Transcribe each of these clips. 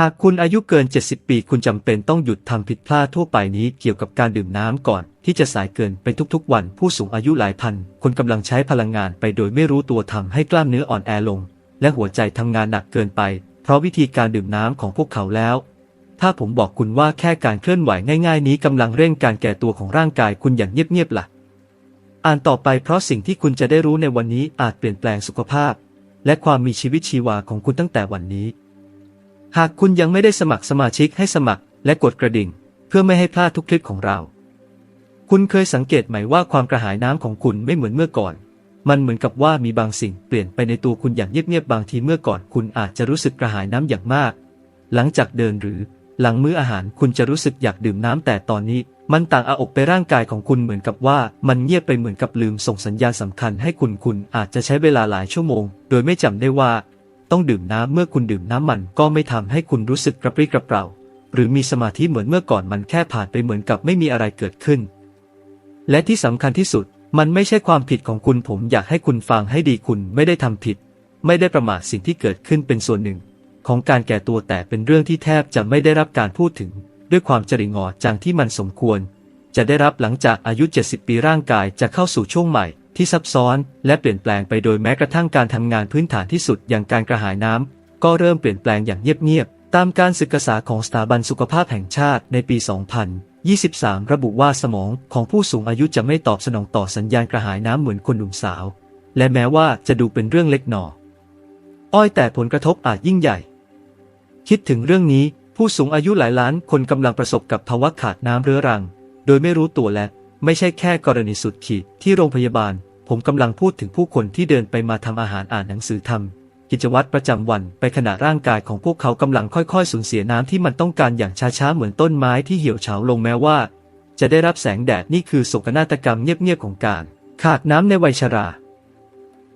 หากคุณอายุเกิน 70 ปี คุณจำเป็นต้องหยุดทำผิดพลาดทั่วไปนี้เกี่ยวกับการดื่มน้ำก่อน ที่จะสายเกินไปทุกๆ วันผู้สูงอายุหลายพัน คนกำลังใช้พลังงานไปโดยไม่รู้ตัวทำให้กล้ามเนื้ออ่อนแอลง และหัวใจทำงานหนักเกินไป เพราะวิธีการดื่มน้ำของพวกเขาแล้ว ถ้าผมบอกคุณว่าแค่การเคลื่อนไหวง่าย ๆ นี้กำลังเร่งการแก่ตัวของร่างกายคุณอย่างเงียบๆล่ะ อ่านต่อไปเพราะสิ่งที่คุณจะได้รู้ในวันนี้อาจเปลี่ยนแปลงสุขภาพ และความมีชีวิตชีวาของคุณตั้งแต่วันนี้ หากคุณยังไม่ได้สมัครสมาชิกให้สมัครและกดกระดิ่ง เพื่อไม่ให้พลาดทุกคลิปของเรา คุณเคยสังเกตไหมว่าความกระหายน้ำของคุณไม่เหมือนเมื่อก่อน มันเหมือนกับว่ามีบางสิ่งเปลี่ยนไปในตัวคุณอย่างเงียบๆบางทีเมื่อก่อนคุณอาจจะรู้สึกกระหายน้ำอย่างมาก หลังจากเดินหรือหลังมื้ออาหารคุณจะรู้สึกอยากดื่มน้ำแต่ตอนนี้ มันต่างอาอกไปร่างกายของคุณเหมือนกับว่า มันเงียบไปเหมือนกับลืมส่งสัญญาณสำคัญให้คุณคุณอาจจะใช้เวลาหลายชั่วโมง โดยไม่จำได้ว่า ต้องดื่มน้ำเมื่อคุณดื่มน้ำมันก็ไม่ทำให้คุณรู้สึกกระปรี้กระเปร่า หรือมีสมาธิเหมือนเมื่อก่อนมันแค่ผ่านไปเหมือนกับไม่มีอะไรเกิดขึ้น และที่สำคัญที่สุด มันไม่ใช่ความผิดของคุณผมอยากให้คุณฟังให้ดีคุณไม่ได้ทำผิด ไม่ได้ประมาทสิ่งที่เกิดขึ้นเป็นส่วนหนึ่ง ของการแก่ตัวแต่เป็นเรื่องที่แทบจะไม่ได้รับการพูดถึง ด้วยความจริงอจังที่มันสมควร จะได้รับหลังจากอายุ 70 ปีร่างกายจะเข้าสู่ช่วงใหม่ ที่ซับซ้อนและเปลี่ยนแปลงไปโดยแม้กระทั่งการทำงานพื้นฐานที่สุดอย่างการกระหายน้ำก็เริ่มเปลี่ยนแปลงอย่างเงียบๆตามการศึกษาของสถาบันสุขภาพแห่งชาติในปี 2023 ระบุว่าสมองของผู้สูงอายุจะไม่ตอบสนองต่อสัญญาณกระหายน้ำเหมือนคนหนุ่มสาว และแม้ว่าจะดูเป็นเรื่องเล็กหนออ้อยแต่ผลกระทบอาจยิ่งใหญ่ คิดถึงเรื่องนี้ผู้สูงอายุหลายล้านคนกำลังประสบกับภาวะขาดน้ำเรื้อรัง โดยไม่รู้ตัวและ ไม่ใช่แค่กรณีสุดขีดที่โรงพยาบาล ผมกำลังพูดถึงผู้คนที่เดินไปมาทำอาหารอ่านหนังสือทำกิจวัตรประจำวันไปขณะร่างกายของพวกเขากำลังค่อยๆ สูญเสียน้ำที่มันต้องการอย่างช้าๆ เหมือนต้นไม้ที่เหี่ยวเฉาลงแม้ว่า จะได้รับแสงแดดนี่คือโศกนาฏกรรมเงียบๆของการ ขาดน้ำในวัยชรา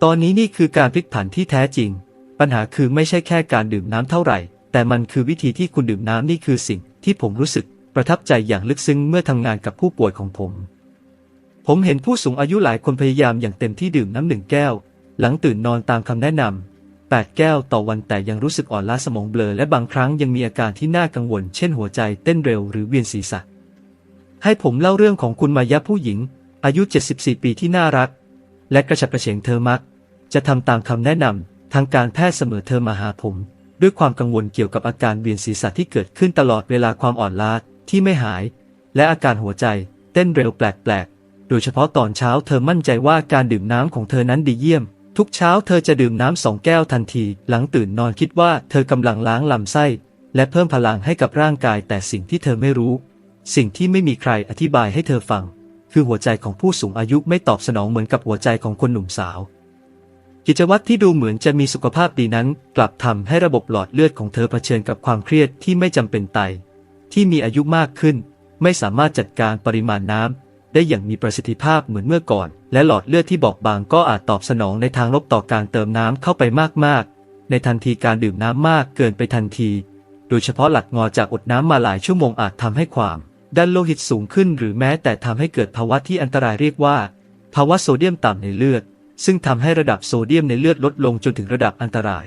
ตอนนี้นี่คือการพลิกผันที่แท้จริง ปัญหาคือไม่ใช่แค่การดื่มน้ำเท่าไหร่ แต่มันคือวิธีที่คุณดื่มน้ำนี่คือสิ่งที่ผมรู้สึก ประทับใจอย่างลึกซึ้งเมื่อทำงานกับผู้ป่วยของผม ผมเห็นผู้สูงอายุหลายคนพยายามอย่างเต็มที่ดื่มน้ำหนึ่งแก้ว หลังตื่นนอนตามคำแนะนำ 8 แก้วต่อวันแต่ยังรู้สึกอ่อนล้าสมองเบลอและบางครั้งยังมีอาการที่น่ากังวล เช่นหัวใจเต้นเร็วหรือเวียนศีรษะ ให้ผมเล่าเรื่องของคุณมายะผู้หญิง อายุ 74 ปีที่น่ารัก และกระฉับกระเฉงเธอมัก จะทำตามคำแนะนำทางการแพทย์เสมอเธอมาหาผมด้วยความกังวลเกี่ยวกับอาการเวียนศีรษะที่เกิดขึ้นตลอดเวลาความอ่อนล้า ที่ไม่หาย และอาการหัวใจเต้นเร็วแปลกๆ โดยเฉพาะตอนเช้าเธอมั่นใจว่าการดื่มน้ำของเธอนั้นดีเยี่ยม ทุกเช้าเธอจะดื่มน้ำสองแก้วทันที หลังตื่นนอนคิดว่าเธอกำลังล้างลำไส้ และเพิ่มพลังให้กับร่างกาย แต่สิ่งที่เธอไม่รู้ สิ่งที่ไม่มีใครอธิบายให้เธอฟัง คือหัวใจของผู้สูงอายุไม่ตอบสนองเหมือนกับหัวใจของคนหนุ่มสาวกิจวัตรที่ดูเหมือนจะมีสุขภาพดีนั้น กลับทำให้ระบบหลอดเลือดของเธอเผชิญกับความเครียดที่ไม่จำเป็นไต ที่มีอายุมากขึ้น ไม่สามารถจัดการปริมาณน้ำได้อย่างมีประสิทธิภาพเหมือนเมื่อก่อน และหลอดเลือดที่บอบบางก็อาจตอบสนองในทางลบต่อการเติมน้ำเข้าไปมากๆ ในทันทีการดื่มน้ำมากเกินไปทันที โดยเฉพาะหลักงอจากอดน้ำมาหลายชั่วโมงอาจทำให้ความดันโลหิตสูงขึ้น หรือแม้แต่ทำให้เกิดภาวะที่อันตรายเรียกว่า ภาวะโซเดียมต่ำในเลือด ซึ่งทำให้ระดับโซเดียมในเลือดลดลงจนถึงระดับอันตราย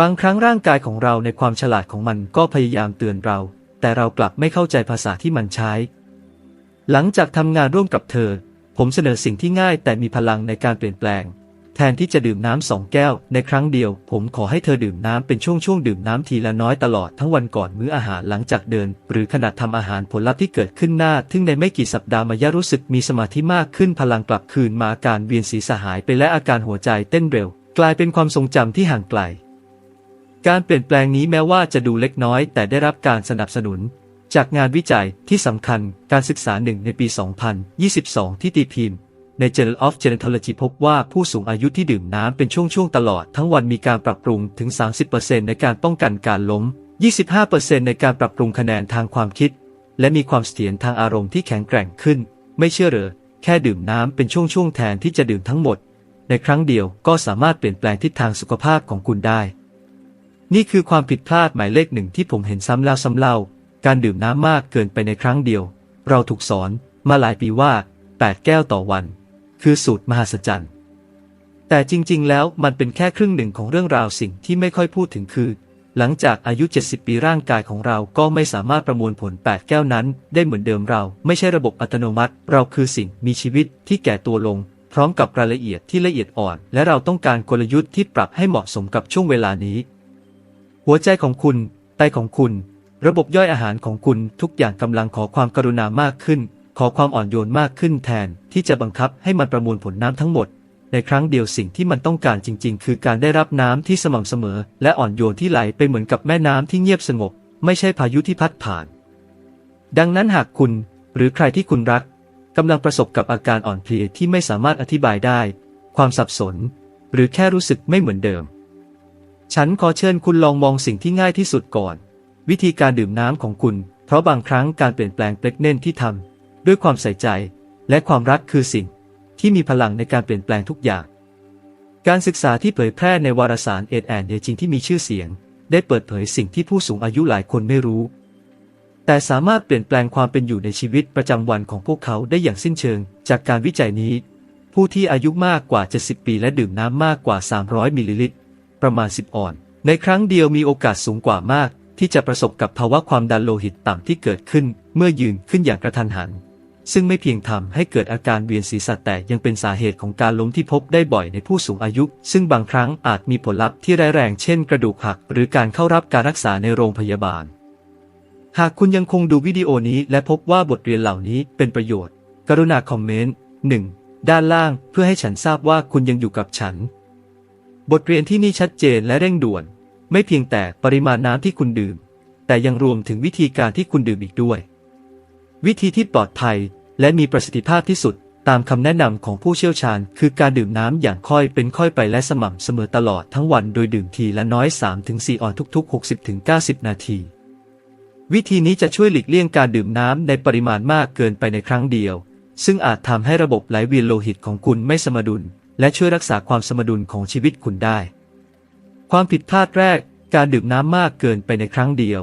บางครั้งร่างกายของเราในความฉลาดของมันก็พยายามเตือนเรา แต่เรากลับไม่เข้าใจภาษาที่มันใช้ หลังจากทำงานร่วมกับเธอ ผมเสนอสิ่งที่ง่ายแต่มีพลังในการเปลี่ยนแปลง แทนที่จะดื่มน้ำสองแก้ว ในครั้งเดียว ผมขอให้เธอดื่มน้ำเป็นช่วงๆดื่มน้ำทีละน้อยตลอดทั้งวันก่อนมื้ออาหารหลังจากเดิน หรือขณะทำอาหารผลลัพธ์ที่เกิดขึ้นหน้าทึ่งในไม่กี่สัปดาห์มายารู้สึกมีสมาธิมากขึ้นพลังกลับคืนมาอาการเวียนศีรษะหายไปและอาการหัวใจเต้นเร็ว กลายเป็นความทรงจำที่ห่างไกล การเปลี่ยนแปลงนี้แม้ว่าจะดูเล็กน้อย แต่ได้รับการสนับสนุน จากงานวิจัยที่สำคัญการศึกษาหนึ่งในปี 2022 ที่ตีพิมพ์ ใน Journal of Gerontology พบว่าผู้สูงอายุที่ดื่มน้ำเป็นช่วงๆตลอดทั้งวันมีการปรับปรุงถึง 30%ในการป้องกันการล้ม 25%ในการปรับปรุงคะแนนทางความคิด และมีความเสถียรทางอารมณ์ที่แข็งแกร่งขึ้น ไม่เชื่อเหรอแค่ดื่มน้ำเป็นช่วงๆแทนที่จะดื่มทั้งหมด ในครั้งเดียวก็สามารถเปลี่ยนแปลงทิศทางสุขภาพของคุณได้ นี่คือความผิดพลาดหมายเลขหนึ่งที่ผมเห็นซ้ำแล้วซ้ำเล่า การดื่มน้ำมากเกินไปในครั้งเดียว เราถูกสอนมาหลายปีว่า 8 แก้วต่อวัน คือสูตรมหัศจรรย์ แต่จริงๆ แล้วมันเป็นแค่ครึ่งหนึ่งของเรื่องราวสิ่งที่ไม่ค่อยพูดถึงคือ หลังจากอายุ 70 ปีร่างกายของเราก็ไม่สามารถประมวลผล 8 แก้วนั้น ได้เหมือนเดิมเรา ไม่ใช่ระบบอัตโนมัติ เราคือสิ่งมีชีวิตที่แก่ตัวลงพร้อมกับรายละเอียดที่ละเอียดอ่อน และเราต้องการกลยุทธ์ที่ปรับให้เหมาะสมกับช่วงเวลานี้ หัวใจของคุณ ไตของคุณ ระบบย่อยอาหารของคุณทุกอย่างกำลังขอความกรุณามากขึ้น ขอความอ่อนโยนมากขึ้นแทนที่จะบังคับให้มันประมวลผลน้ำทั้งหมด ในครั้งเดียวสิ่งที่มันต้องการจริง ๆ คือการได้รับน้ำที่สม่ำเสมอ และอ่อนโยนที่ไหลไปเหมือนกับแม่น้ำที่เงียบสงบ ไม่ใช่พายุที่พัดผ่าน ดังนั้นหากคุณ หรือใครที่คุณรักกำลังประสบกับอาการอ่อนเพลียที่ไม่สามารถอธิบายได้ ความสับสน หรือแค่รู้สึกไม่เหมือนเดิม ฉันขอเชิญคุณลองมองสิ่งที่ง่ายที่สุดก่อน วิธีการดื่มน้ำของคุณ เพราะบางครั้งการเปลี่ยนแปลงเล็กเน่นที่ทำด้วยความใส่ใจ และความรักคือสิ่ง ที่มีพลังในการเปลี่ยนแปลงทุกอย่าง การศึกษาที่เผยแพร่ในวารสารเอ็ดแอนเดจิงที่มีชื่อเสียง ได้เปิดเผยสิ่งที่ผู้สูงอายุหลายคนไม่รู้ แต่สามารถเปลี่ยนแปลงความเป็นอยู่ในชีวิตประจำวันของพวกเขาได้อย่างสิ้นเชิง จากการวิจัยนี้ ผู้ที่อายุมากกว่า 70 ปีและดื่มน้ำมากกว่า 300 มิลลิลิตร ประมาณ 10 ออน ในครั้งเดียวมีโอกาสสูงกว่ามาก ที่จะประสบกับภาวะความดันโลหิตต่ำที่เกิดขึ้น เมื่อยืนขึ้นอย่างกระทันหัน ซึ่งไม่เพียงทำให้เกิดอาการเวียนศีรษะแต่ยังเป็นสาเหตุของการล้มที่พบได้บ่อยในผู้สูงอายุ ซึ่งบางครั้งอาจมีผลลัพธ์ที่ร้ายแรงเช่นกระดูกหัก หรือการเข้ารับการรักษาในโรงพยาบาล หากคุณยังคงดูวิดีโอนี้ และพบว่าบทเรียนเหล่านี้เป็นประโยชน์ กรุณาคอมเมนต์ 1. ด้านล่างเพื่อให้ฉันทราบว่าคุณยังอยู่กับฉัน บทเรียนที่นี่ชัดเจนและเร่งด่วน ไม่เพียงแต่ปริมาณน้ำที่คุณดื่ม แต่ยังรวมถึงวิธีการที่คุณดื่มอีกด้วย วิธีที่ปลอดภัยและมีประสิทธิภาพที่สุดตามคำแนะนำของผู้เชี่ยวชาญ คือการดื่มน้ำอย่างค่อยเป็นค่อยไปและสม่ำเสมอตลอดทั้งวันโดยดื่มทีละน้อย 3-4 ออนทุก ๆ 60-90 นาที วิธีนี้จะช่วยหลีกเลี่ยงการดื่มน้ำในปริมาณมากเกินไปในครั้งเดียว ซึ่งอาจทำให้ระบบไหลเวียนโลหิตของคุณไม่สมดุล และช่วยรักษาความสมดุลของชีวิตคุณได้ ความผิดพลาดแรก การดื่มน้ำมากเกินไปในครั้งเดียว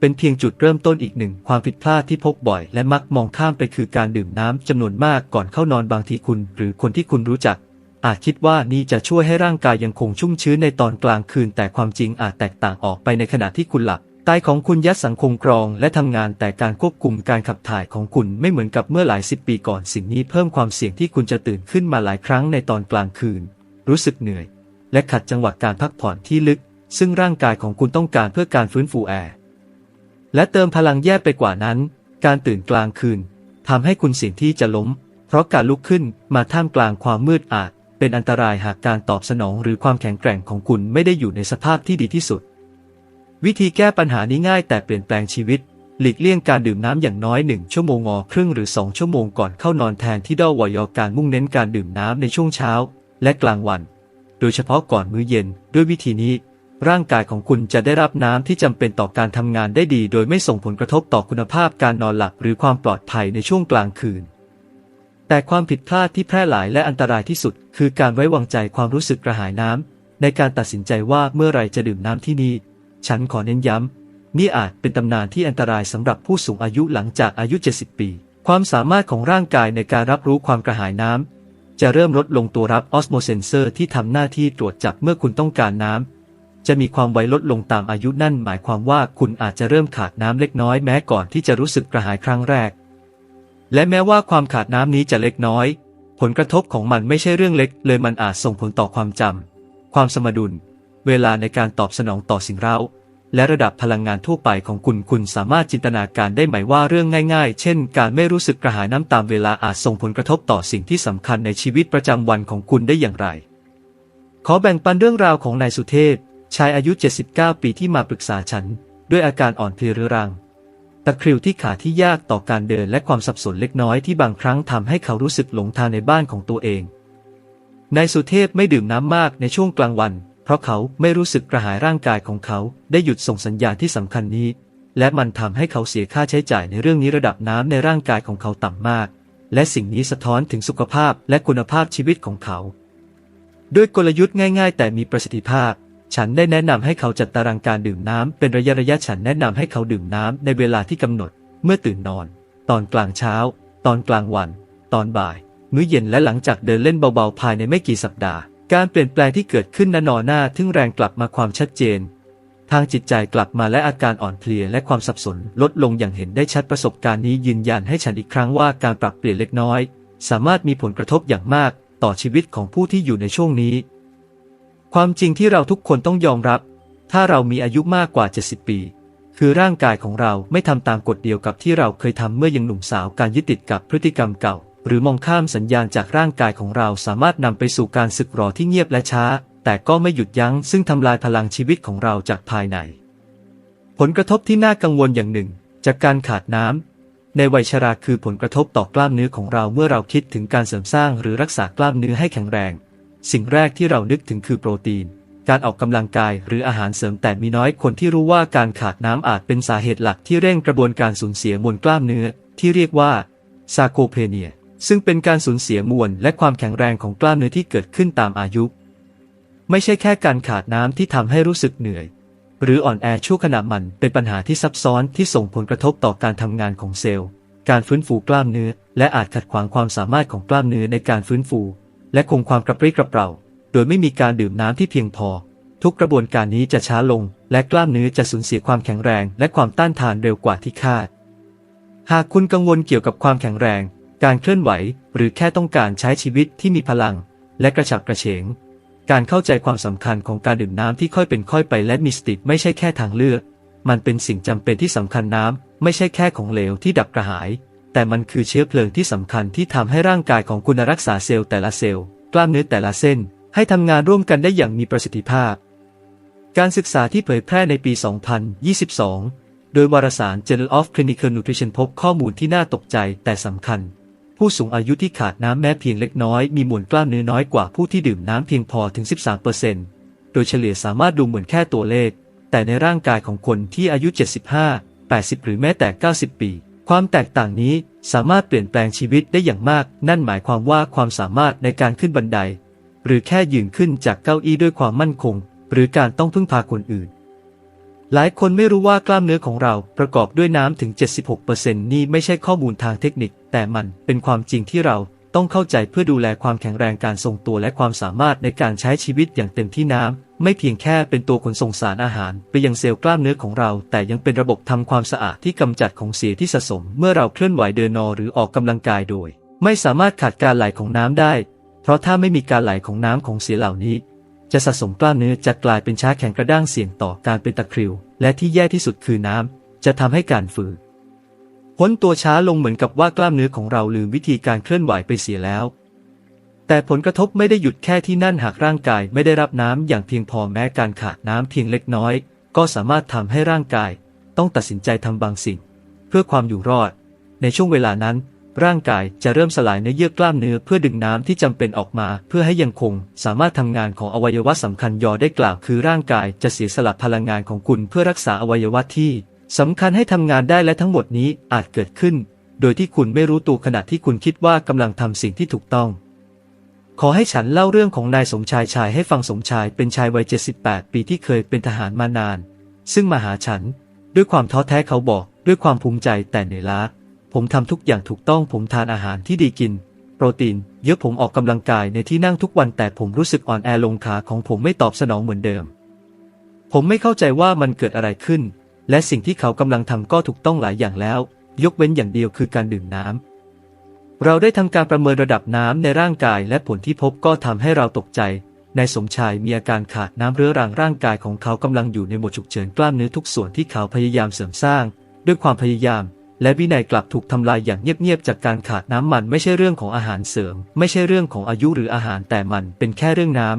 เป็นเพียงจุดเริ่มต้นอีกหนึ่งความผิดพลาดที่พบบ่อย และมักมองข้ามไปคือการดื่มน้ำจำนวนมากก่อนเข้านอนบางทีคุณ หรือคนที่คุณรู้จัก อาจคิดว่านี่จะช่วยให้ร่างกายยังคงชุ่มชื้นในตอนกลางคืน แต่ความจริงอาจแตกต่างออกไปในขณะที่คุณหลับ ไตของคุณยัดสังคมกรองและทำงานแต่การควบคุมการขับถ่ายของคุณไม่เหมือนกับเมื่อหลายสิบปีก่อนสิ่งนี้เพิ่มความเสี่ยงที่คุณจะตื่นขึ้นมาหลายครั้งในตอนกลางคืน รู้สึกเหนื่อย และขัดจังหวะการพักผ่อนที่ลึก ซึ่งร่างกายของคุณต้องการเพื่อการฟื้นฟูแอร์และเติมพลังแย่ไปกว่านั้น การตื่นกลางคืนทำให้คุณเสี่ยงที่จะล้ม เพราะการลุกขึ้นมาท่ามกลางความมืดอาจ เป็นอันตรายหากการตอบสนองหรือความแข็งแกร่งของคุณไม่ได้อยู่ในสภาพที่ดีที่สุด วิธีแก้ปัญหานี้ง่ายแต่เปลี่ยนแปลงชีวิต หลีกเลี่ยงการดื่มน้ำอย่างน้อยหนึ่งชั่วโมงอครึ่งหรือ 2 ชั่วโมงก่อนเข้านอนแทนที่ดอวอยอการมุ่งเน้นการดื่มน้ำในช่วงเช้า และกลางวัน โดยเฉพาะก่อนมื้อเย็น ด้วยวิธีนี้ ร่างกายของคุณจะได้รับน้ำที่จำเป็นต่อการทำงานได้ดี โดยไม่ส่งผลกระทบต่อคุณภาพการนอนหลับหรือความปลอดภัยในช่วงกลางคืนแต่ความผิดพลาดที่แพร่หลายและอันตรายที่สุด คือการไว้วางใจความรู้สึกกระหายน้ำในการตัดสินใจว่าเมื่อไรจะดื่มน้ำที่นี่ ฉันขอเน้นย้ำ นี่อาจเป็นตำนานที่อันตรายสำหรับผู้สูงอายุหลังจากอายุ 70 ปี ความสามารถของร่างกายในการรับรู้ความกระหายน้ำ จะเริ่มลดลงตัวรับออสโมเซนเซอร์ที่ทำหน้าที่ตรวจจับเมื่อคุณต้องการน้ำ จะมีความไวลดลงตามอายุนั่นหมายความว่าคุณอาจจะเริ่มขาดน้ำเล็กน้อยแม้ก่อนที่จะรู้สึกกระหายครั้งแรก และแม้ว่าความขาดน้ำนี้จะเล็กน้อย ผลกระทบของมันไม่ใช่เรื่องเล็ก เลยมันอาจส่งผลต่อความจำความสมดุล เวลาในการตอบสนองต่อสิ่งเร้า และระดับพลังงานทั่วไปของคุณคุณสามารถจินตนาการได้ไหมว่าเรื่องง่ายๆ เช่น การไม่รู้สึกกระหายน้ำตามเวลาอาจส่งผลกระทบต่อสิ่งที่สำคัญในชีวิตประจำวันของคุณได้อย่างไร ขอแบ่งปันเรื่องราวของนายสุเทพชายอายุ 79 ปีที่มาปรึกษาฉัน ด้วยอาการอ่อนเพลียเรื้อรังตะคริวที่ขาที่ยากต่อการเดินและความสับสนเล็กน้อยที่บางครั้งทำให้เขารู้สึกหลงทางในบ้านของตัวเอง นายสุเทพไม่ดื่มน้ำมากในช่วงกลางวัน เพราะเขาไม่รู้สึกกระหายร่างกายของเขาได้หยุดส่งสัญญาณที่สำคัญนี้ และมันทำให้เขาเสียค่าใช้จ่ายในเรื่องนี้ระดับน้ำในร่างกายของเขาต่ำมาก และสิ่งนี้สะท้อนถึงสุขภาพและคุณภาพชีวิตของเขา ด้วยกลยุทธ์ง่าย ๆ แต่มีประสิทธิภาพ ฉันได้แนะนำให้เขาจัดตารางการดื่มน้ำเป็นระยะระยะฉันแนะนำให้เขาดื่มน้ำในเวลาที่กำหนด เมื่อตื่นนอน ตอนกลางเช้า ตอนกลางวัน ตอนบ่าย มื้อเย็นและหลังจากเดินเล่นเบาๆภายในไม่กี่สัปดาห์ การเปลี่ยนแปลงที่เกิดขึ้นนั้นนอหน้าทึ่งแรงกลับมาความชัดเจน ทางจิตใจกลับมาและอาการอ่อนเพลียและความสับสนลดลงอย่างเห็นได้ชัดประสบการณ์นี้ยืนยันให้ฉันอีกครั้งว่าการปรับเปลี่ยนเล็กน้อย สามารถมีผลกระทบอย่างมากต่อชีวิตของผู้ที่อยู่ในช่วงนี้ ความจริงที่เราทุกคนต้องยอมรับ ถ้าเรามีอายุมากกว่า 70 ปี คือร่างกายของเราไม่ทำตามกฎเดียวกับที่เราเคยทำเมื่อยังหนุ่มสาวการยึดติดกับพฤติกรรมเก่า หรือมองข้ามสัญญาณจากร่างกายของเราสามารถนำไปสู่การสึกหรอที่เงียบและช้า แต่ก็ไม่หยุดยั้งซึ่งทำลายพลังชีวิตของเราจากภายใน ผลกระทบที่น่ากังวลอย่างหนึ่ง จากการขาดน้ำในวัยชราคือผลกระทบต่อกล้ามเนื้อของเราเมื่อเราคิดถึงการเสริมสร้างหรือรักษากล้ามเนื้อให้แข็งแรง สิ่งแรกที่เรานึกถึงคือโปรตีนการออกกำลังกายหรืออาหารเสริมแต่มีน้อยคนที่รู้ว่าการขาดน้ำอาจเป็นสาเหตุหลักที่เร่งกระบวนการสูญเสียมวลกล้ามเนื้อ ที่เรียกว่าซาโคเพเนีย ซึ่งเป็นการสูญเสียมวลและความแข็งแรงของกล้ามเนื้อที่เกิดขึ้นตามอายุ ไม่ใช่แค่การขาดน้ำที่ทำให้รู้สึกเหนื่อย หรืออ่อนแอชั่วขณะมันเป็นปัญหาที่ซับซ้อนที่ส่งผลกระทบต่อการทำงานของเซลล์ การฟื้นฟูกล้ามเนื้อ และอาจขัดขวางความสามารถของกล้ามเนื้อในการฟื้นฟู และคงความกระปรี้กระเปร่า โดยไม่มีการดื่มน้ำที่เพียงพอ ทุกกระบวนการนี้จะช้าลง และกล้ามเนื้อจะสูญเสียความแข็งแรง และความต้านทานเร็วกว่าที่คาด หากคุณกังวลเกี่ยวกับความแข็งแรง การเคลื่อนไหวหรือแค่ต้องการใช้ชีวิตที่มีพลัง และกระฉับกระเฉง การเข้าใจความสำคัญของการดื่มน้ำที่ค่อยเป็นค่อยไปและมีสติไม่ใช่แค่ทางเลือก มันเป็นสิ่งจำเป็นที่สำคัญน้ำไม่ใช่แค่ของเหลวที่ดับกระหาย แต่มันคือเชื้อเพลิงที่สำคัญที่ทำให้ร่างกายของคุณรักษาเซลล์แต่ละเซลล์กล้ามเนื้อแต่ละเส้น ให้ทำงานร่วมกันได้อย่างมีประสิทธิภาพ การศึกษาที่เผยแพร่ในปี 2022 โดยวารสาร Journal of Clinical Nutrition พบข้อมูลที่น่าตกใจแต่สำคัญ ผู้สูงอายุที่ขาดน้ำแม้เพียงเล็กน้อยมีมวลกล้ามเนื้อน้อยกว่าผู้ที่ดื่มน้ำเพียงพอถึง 13%โดยเฉลี่ยสามารถดูเหมือนแค่ตัวเลข แต่ในร่างกายของคนที่อายุ 75 80 หรือแม้แต่ 90 ปี ความแตกต่างนี้สามารถเปลี่ยนแปลงชีวิตได้อย่างมาก นั่นหมายความว่าความสามารถในการขึ้นบันได หรือแค่ยืนขึ้นจากเก้าอี้ด้วยความมั่นคง หรือการต้องพึ่งพาคนอื่น หลายคนไม่รู้ว่ากล้ามเนื้อของเราประกอบด้วยน้ำถึง 76%นี่ไม่ใช่ข้อมูลทางเทคนิค แต่มันเป็นความจริงที่เราต้องเข้าใจเพื่อดูแลความแข็งแรงการทรงตัวและความสามารถในการใช้ชีวิตอย่างเต็มที่น้ำ ไม่เพียงแค่เป็นตัวขนส่งสารอาหาร ไปยังเซลล์กล้ามเนื้อของเรา แต่ยังเป็นระบบทำความสะอาดที่กำจัดของเสียที่สะสม เมื่อเราเคลื่อนไหวเดินนอหรือออกกำลังกายโดย ไม่สามารถขาดการไหลของน้ำได้ เพราะถ้าไม่มีการไหลของน้ำของเสียเหล่านี้ จะสะสมกล้ามเนื้อจะกลายเป็นช้าแข็งกระด้างเสี่ยงต่อการเป็นตะคริว และที่แย่ที่สุดคือน้ำจะทำให้การฝืนพ้นตัวช้าลงเหมือนกับว่ากล้ามเนื้อของเราลืมวิธีการเคลื่อนไหวไปเสียแล้ว แต่ผลกระทบไม่ได้หยุดแค่ที่นั่นหากร่างกายไม่ได้รับน้ำอย่างเพียงพอแม้การขาดน้ำเพียงเล็กน้อย ก็สามารถทำให้ร่างกาย ต้องตัดสินใจทำบางสิ่ง เพื่อความอยู่รอด ในช่วงเวลานั้น ร่างกายจะเริ่มสลายเนื้อเยื่อกล้ามเนื้อเพื่อดึงน้ำที่จำเป็นออกมา เพื่อให้ยังคง สามารถทำงานของอวัยวะสำคัญยอได้กล่าวคือร่างกายจะเสียสละพลังงานของคุณเพื่อรักษาอวัยวะที่สำคัญให้ทำงานได้และทั้งหมดนี้อาจเกิดขึ้น โดยที่คุณไม่รู้ตัวขณะที่คุณคิดว่ากำลังทำสิ่งที่ถูกต้อง ขอให้ฉันเล่าเรื่องของนายสมชายชายให้ฟังสมชายเป็นชายวัย 78 ปีที่เคยเป็นทหารมานาน ซึ่งมาหาฉัน ด้วยความท้อแท้เขาบอก ด้วยความภูมิใจแต่เหนื่อยล้า ผมทำทุกอย่างถูกต้องผมทานอาหารที่ดีกิน โปรตีน เยอะผมออกกำลังกายในที่นั่งทุกวันแต่ผมรู้สึกอ่อนแอลงขาของผมไม่ตอบสนองเหมือนเดิม ผมไม่เข้าใจว่ามันเกิดอะไรขึ้น และสิ่งที่เขากำลังทำก็ถูกต้องหลายอย่างแล้ว ยกเว้นอย่างเดียวคือการดื่มน้ำเราได้ทำการประเมินระดับน้ำในร่างกายและผลที่พบก็ทำให้เราตกใจ นายสมชายมีอาการขาดน้ำเรื้อรังร่างกายของเขากำลังอยู่ในโหมดฉุกเฉินกล้ามเนื้อทุกส่วนที่เขาพยายามเสริมสร้าง ด้วยความพยายาม และวินัยกลับถูกทำลายอย่างเงียบๆจากการขาดน้ำมันไม่ใช่เรื่องของอาหารเสริม ไม่ใช่เรื่องของอายุหรืออาหารแต่มันเป็นแค่เรื่องน้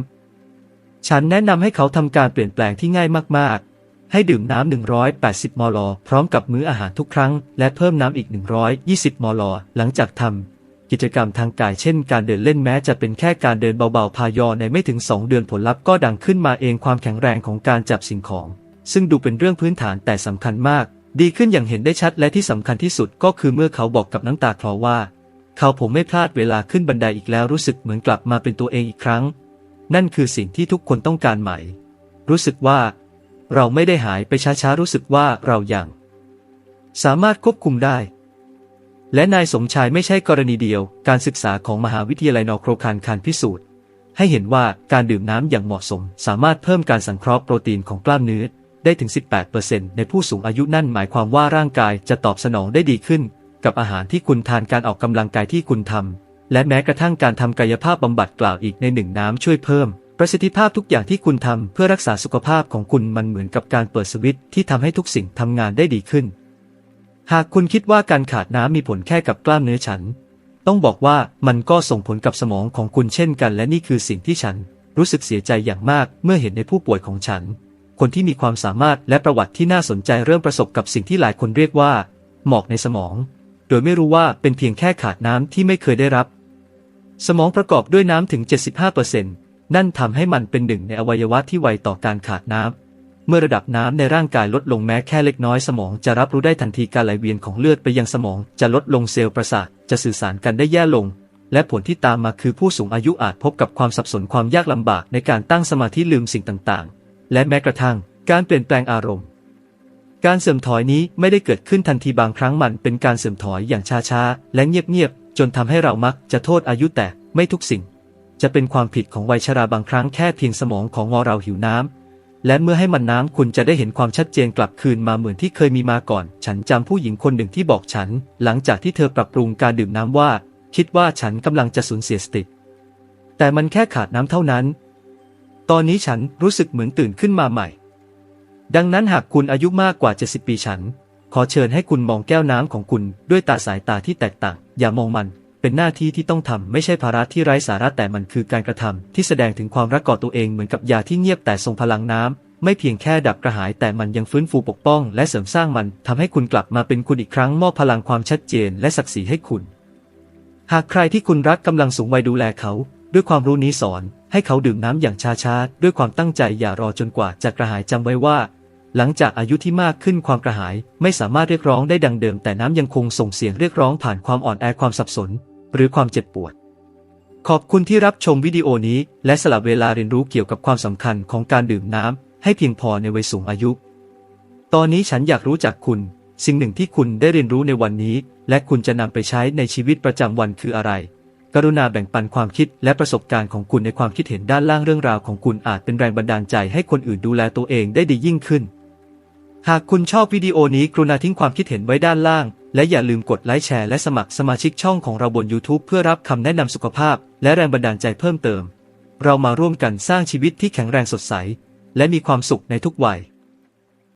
ำ ฉันแนะนำให้เขาทำการเปลี่ยนแปลงที่ง่ายมากๆ ให้ดื่มน้ำ 180 มล พร้อมกับมื้ออาหารทุกครั้ง และเพิ่มน้ำอีก 120 มล หลังจากทำกิจกรรมทางกายเช่น การเดินเล่นแม้จะเป็นแค่การเดินเบาๆ พายอในไม่ถึง 2 เดือนผลลัพธ์ก็ดังขึ้นมาเองความแข็งแรงของการจับสิ่งของ ซึ่งดูเป็นเรื่องพื้นฐานแต่สำคัญมาก ดีขึ้นอย่างเห็นได้ชัดและที่สำคัญที่สุดก็คือเมื่อเขาบอกกับน้ำตาคลอว่า เขาผมไม่พลาดเวลาขึ้นบันไดอีกแล้วรู้สึกเหมือนกลับมาเป็นตัวเองอีกครั้ง นั่นคือสิ่งที่ทุกคนต้องการใหม่ รู้สึกว่า เราไม่ได้หายไปช้าๆรู้สึกว่าเราอยังสามารถควบคุมได้ และนายสมชายไม่ใช่กรณีเดียว การศึกษาของมหาวิทยาลัยนอร์โครคานคานพิสูจน์ให้เห็นว่าการดื่มน้ำอย่างเหมาะสม สามารถเพิ่มการสังเคราะห์โปรตีนของกล้ามเนื้อ ได้ถึง 18%ในผู้สูงอายุนั่นหมายความว่าร่างกายจะตอบสนองได้ดีขึ้น กับอาหารที่คุณทานการออกกำลังกายที่คุณทำและแม้กระทั่งการทำกายภาพบำบัดกล่าวอีกในหนึ่งน้ำช่วยเพิ่ม ประสิทธิภาพทุกอย่างที่คุณทำเพื่อรักษาสุขภาพของคุณมันเหมือนกับการเปิดสวิตช์ที่ทำให้ทุกสิ่งทำงานได้ดีขึ้น หากคุณคิดว่าการขาดน้ำมีผลแค่กับกล้ามเนื้อฉัน ต้องบอกว่ามันก็ส่งผลกับสมองของคุณเช่นกัน และนี่คือสิ่งที่ฉัน รู้สึกเสียใจอย่างมากเมื่อเห็นในผู้ป่วยของฉัน คนที่มีความสามารถและประวัติที่น่าสนใจเริ่มประสบกับสิ่งที่หลายคนเรียกว่า หมอกในสมอง โดยไม่รู้ว่าเป็นเพียงแค่ขาดน้ำที่ไม่เคยได้รับ สมองประกอบด้วยน้ำถึง 75%นั่นทำให้มันเป็นหนึ่งในอวัยวะที่ไวต่อการขาดน้ำเมื่อระดับน้ำในร่างกายลดลงแม้แค่เล็กน้อยสมองจะรับรู้ได้ทันทีการไหลเวียนของเลือดไปยังสมองจะลดลงเซลล์ประสาทจะสื่อสารกันได้แย่ลง และผลที่ตามมาคือผู้สูงอายุอาจพบกับความสับสนความยากลำบากในการตั้งสมาธิลืมสิ่งต่าง และแม้กระทั่ง การเปลี่ยนแปลงอารมณ์ การเสื่อมถอยนี้ไม่ได้เกิดขึ้นทันทีบางครั้งมันเป็นการเสื่อมถอยอย่างช้าๆ และเงียบๆ จนทำให้เรามักจะโทษอายุแต่ไม่ทุกสิ่ง จะเป็นความผิดของวัยชราบางครั้งแค่เพียงสมองของงอเราหิวน้ำและเมื่อให้มันน้ำคุณจะได้เห็นความชัดเจนกลับคืนมาเหมือนที่เคยมีมาก่อน ฉันจำผู้หญิงคนหนึ่งที่บอกฉัน หลังจากที่เธอปรับปรุงการดื่มน้ำว่า คิดว่าฉันกำลังจะสูญเสียสติแต่มันแค่ขาดน้ำเท่านั้น ตอนนี้ฉันรู้สึกเหมือนตื่นขึ้นมาใหม่ ดังนั้นหากคุณอายุมากกว่า 70 ปีฉัน ขอเชิญให้คุณมองแก้วน้ำของคุณด้วยตาสายตาที่แตกต่าง อย่ามองมัน เป็นหน้าที่ที่ต้องทำไม่ใช่ภาระที่ไร้สาระแต่มันคือการกระทำที่แสดงถึงความรักก่อตัวเองเหมือนกับยาที่เงียบแต่ทรงพลังน้ำไม่เพียงแค่ดับกระหายแต่มันยังฟื้นฟูปกป้อง และเสริมสร้างมันทำให้คุณกลับมาเป็นคุณอีกครั้งมอบพลังความชัดเจน และศักดิ์ศรีให้คุณ หากใครที่คุณรักกำลังสูงวัยดูแลเขา ด้วยความรู้นี้สอนให้เขาดื่มน้ำอย่างช้าๆ ด้วยความตั้งใจอย่ารอจนกว่าจะกระหายจำไว้ว่า หลังจากอายุที่มากขึ้นความกระหายไม่สามารถเรียกร้องได้ดังเดิม แต่น้ำยังคงส่งเสียงเรียกร้องผ่านความอ่อนแอความสับสน หรือความเจ็บปวด ขอบคุณที่รับชมวิดีโอนี้และสลับเวลาเรียนรู้เกี่ยวกับความสำคัญของการดื่มน้ำให้เพียงพอในวัยสูงอายุ ตอนนี้ฉันอยากรู้จักคุณ สิ่งหนึ่งที่คุณได้เรียนรู้ในวันนี้ และคุณจะนำไปใช้ในชีวิตประจำวันคืออะไร กรุณาแบ่งปันความคิดและประสบการณ์ของคุณในความคิดเห็นด้านล่างเรื่องราวของคุณอาจเป็นแรงบันดาลใจให้คนอื่นดูแลตัวเองได้ดียิ่งขึ้น หากคุณชอบวิดีโอนี้กรุณาทิ้งความคิดเห็นไว้ด้านล่าง และอย่าลืมกดไลค์แชร์และสมัครสมาชิกช่องของเราบน YouTube เพื่อรับคำแนะนำสุขภาพ และแรงบันดาลใจเพิ่มเติม เรามาร่วมกันสร้างชีวิตที่แข็งแรงสดใส และมีความสุขในทุกวัย